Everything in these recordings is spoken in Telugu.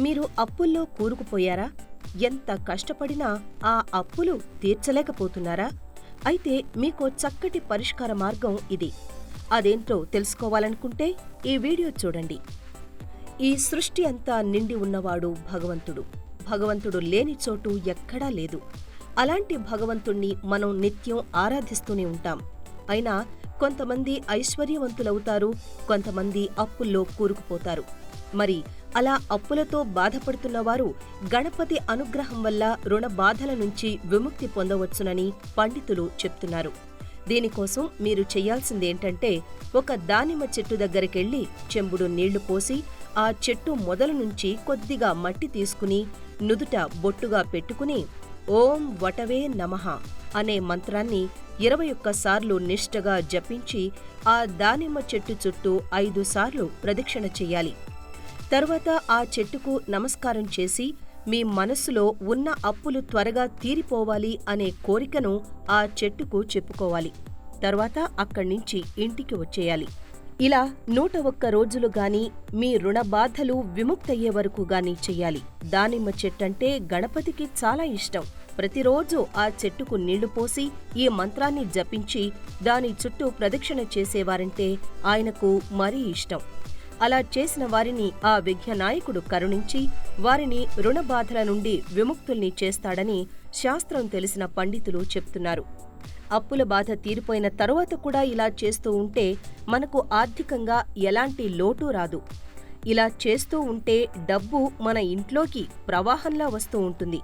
మీరు అప్పుల్లో కూరుకుపోయారా? ఎంత కష్టపడినా ఆ అప్పులు తీర్చలేకపోతున్నారా? అయితే మీకు చక్కటి పరిష్కార మార్గం ఇది. అదేంటో తెలుసుకోవాలనుకుంటే ఈ వీడియో చూడండి. ఈ సృష్టి అంతా నిండి ఉన్నవాడు భగవంతుడు. భగవంతుడు లేని చోటు ఎక్కడా లేదు. అలాంటి భగవంతుణ్ణి మనం నిత్యం ఆరాధిస్తూనే ఉంటాం. అయినా కొంతమంది ఐశ్వర్యవంతులవుతారు కొంతమంది అప్పుల్లో కూరుకుపోతారు. మరి అలా అప్పులతో బాధపడుతున్నవారు గణపతి అనుగ్రహం వల్ల రుణ బాధల నుంచి విముక్తి పొందవచ్చునని పండితులు చెప్తున్నారు. దీనికోసం మీరు చెయ్యాల్సిందేంటంటే ఒక దానిమ్మ చెట్టు దగ్గరికెళ్ళి చెంబుడు నీళ్ళు పోసి ఆ చెట్టు మొదల నుంచి కొద్దిగా మట్టి తీసుకుని నుదుట బొట్టుగా పెట్టుకుని ఓం వటవే నమః. అనే మంత్రాన్ని ఇరవై ఒక్కసార్లు నిష్టగా జపించి ఆ దానిమ్మ చెట్టు చుట్టూ ఐదు సార్లు ప్రదక్షిణ చేయాలి. తర్వాత ఆ చెట్టుకు నమస్కారం చేసి మీ మనస్సులో ఉన్న అప్పులు త్వరగా తీరిపోవాలి అనే కోరికను ఆ చెట్టుకు చెప్పుకోవాలి. తర్వాత అక్కడి నుంచి ఇంటికి వచ్చేయాలి. ఇలా నూట ఒక్క రోజులు గాని మీ రుణ బాధలు విముక్తయ్యే వరకు గాని చెయ్యాలి దానిమ్మ చెట్టంటే గణపతికి చాలా ఇష్టం. ప్రతిరోజు ఆ చెట్టుకు నీళ్ళు పోసి ఈ మంత్రాన్ని జపించి దాని చుట్టూ ప్రదక్షిణ చేసేవారంటే ఆయనకు మరీ ఇష్టం. అలా చేసిన వారిని ఆ విఘ్ననాయకుడు కరుణించి వారిని రుణ బాధల నుండి విముక్తుల్ని చేస్తాడని శాస్త్రం తెలిసిన పండితులు చెప్తున్నారు. అప్పుల బాధ తీరిపోయిన తరువాత కూడా ఇలా చేస్తూ ఉంటే మనకు ఆర్థికంగా ఎలాంటి లోటు రాదు. ఇలా చేస్తూ ఉంటే డబ్బు మన ఇంట్లోకి ప్రవాహంలా వస్తూ ఉంటుంది.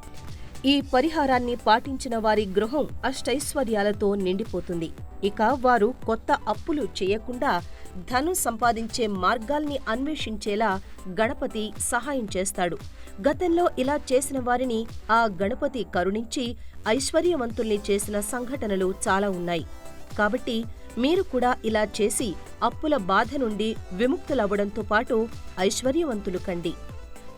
ఈ పరిహారాన్ని పాటించిన వారి గృహం అష్టైశ్వర్యాలతో నిండిపోతుంది. ఇక వారు కొత్త అప్పులు చేయకుండా ధనం సంపాదించే మార్గాల్ని అన్వేషించేలా గణపతి సహాయం చేస్తాడు. గతంలో ఇలా చేసిన వారిని ఆ గణపతి కరుణించి ఐశ్వర్యవంతుల్ని చేసిన సంఘటనలు చాలా ఉన్నాయి. కాబట్టి మీరు కూడా ఇలా చేసి అప్పుల బాధ నుండి విముక్తులవ్వడంతో పాటు ఐశ్వర్యవంతులు కండి.